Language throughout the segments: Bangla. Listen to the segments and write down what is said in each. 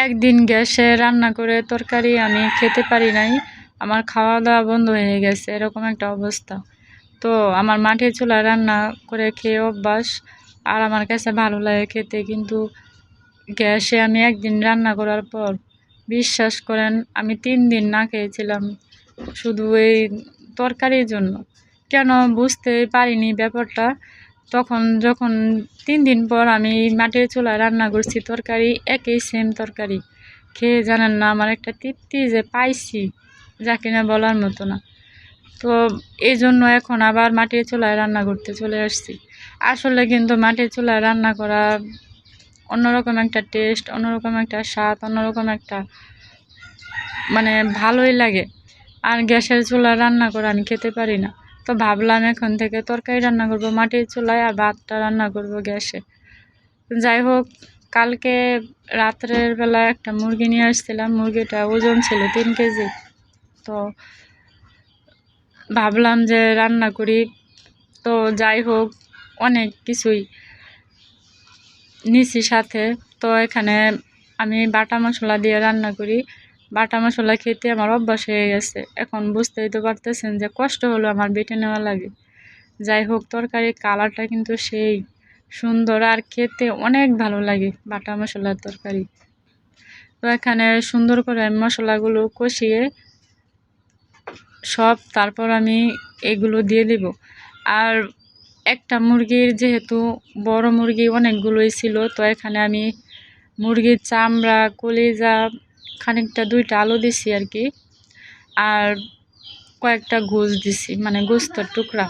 একদিন গ্যাসে রান্না করে তরকারি আমি খেতে পারি নাই। আমার খাওয়া দাওয়া বন্ধ হয়ে গেছে, এরকম একটা অবস্থা। তো আমার মাটির চুলায় রান্না করে খেয়ে অভ্যাস, আর আমার কাছে ভালো লাগে খেতে। কিন্তু গ্যাসে আমি একদিন রান্না করার পর বিশ্বাস করেন, আমি তিন দিন না খেয়েছিলাম শুধু এই তরকারির জন্য। কেন বুঝতে পারিনি ব্যাপারটা। তখন যখন তিন দিন পর আমি মাটির চুলায় রান্না করছি, তরকারি একই সেম তরকারি। খেয়ে জানেন না, আমার একটা তৃপ্তি যে পাইছি, যা কিনা বলার মতো না। তো এই জন্য এখন আবার মাটির চুলায় রান্না করতে চলে আসছি। আসলে কিন্তু মাটির চুলায় রান্না করা অন্যরকম একটা টেস্ট অন্যরকম একটা স্বাদ, অন্যরকম একটা মানে ভালোই লাগে। আর গ্যাসের চুলায় রান্না করে আমি খেতে পারি না। তো ভাবলাম এখন থেকে তরকারি রান্না করব, মাটির চুলায় আর ভাতটা রান্না করব গ্যাসে। যাই হোক, কালকে রাত্রের বেলা একটা মুরগি নিয়ে আসছিলাম, মুরগিটা ওজন ছিল তিন কেজি। তো ভাবলাম যে রান্না করি। তো যাই হোক, অনেক কিছুই নিছি সাথে। তো এখানে আমি বাটা মশলা দিয়ে রান্না করি। বাটা মশলা খেতে আমার অভ্যাস হয়ে গেছে। এখন বুঝতেই তো পারতেছেন যে কষ্ট হলো আমার বেটে নেওয়া লাগে। যাই হোক, তরকারির কালারটা কিন্তু সেই। সুন্দর আর খেতে অনেক ভালো লাগে বাটা মশলার তরকারি। তো এখানে সুন্দর করে মশলাগুলো কষিয়ে সব তারপর আমি এগুলো দিয়ে দেব। আর একটা মুরগির যেহেতু বড় মুরগি অনেকগুলোই ছিল, তো এখানে আমি মুরগির চামড়া, কলিজা খানিকটা দুইটা আলু দিছি আর কি। আর কয়েকটা গোস দিছি মানে গোস্তর টুকরা।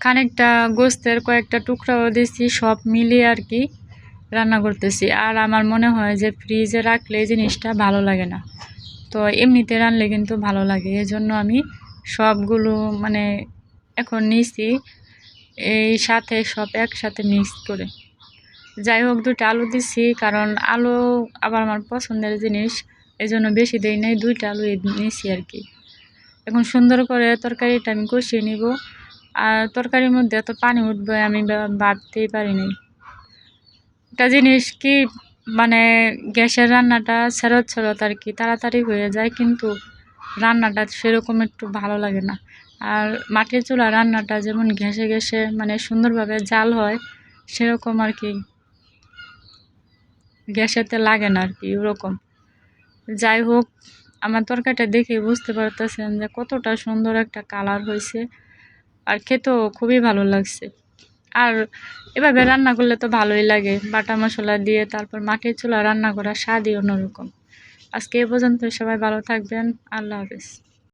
খানিকটা গোস্তের কয়েকটা টুকরাও দিছি, সব মিলিয়ে আর কি রান্না করতেছি। আর আমার মনে হয় যে ফ্রিজে রাখলে এই জিনিসটা ভালো লাগে না। তো এমনিতে রানলে কিন্তু ভালো লাগে। এজন্য আমি সবগুলো মানে এখন নিছি, এই সাথে সব একসাথে মিক্স করে। যাই হোক, দুইটা আলু দিছি, কারণ আলু আবার আমার পছন্দের জিনিস এই জন্য বেশি দেই নাই, দুইটা আলু নিয়েছি আর কি। এখন সুন্দর করে তরকারিটা আমি কষিয়ে নিব, আর তরকারির মধ্যে এত পানি উঠবে, আমি ভাবতেই পারিনি একটা জিনিস কি মানে গ্যাসের রান্নাটা সেরত সেরত আর কি, তাড়াতাড়ি হয়ে যায়, কিন্তু রান্নাটা সেরকম একটু ভালো লাগে না। আর মাটির চুলা রান্নাটা যেমন ঘেঁষে ঘেঁষে মানে সুন্দরভাবে জাল হয়, সেরকম আর কি। গ্যাসেতে লাগে না আর কি ওরকম। যাই হোক, আমার তরকারিটা দেখে বুঝতে পারতেছেন যে কতটা সুন্দর একটা কালার হয়েছে, আর খেতেও খুবই ভালো লাগছে। আর এভাবে রান্না করলে তো ভালোই লাগে, বাটা মশলা দিয়ে তারপর মাটির চুলা রান্না করা স্বাদই অন্যরকম। আজকে এ পর্যন্ত সবাই ভালো থাকবেন, আল্লাহ হাফেজ।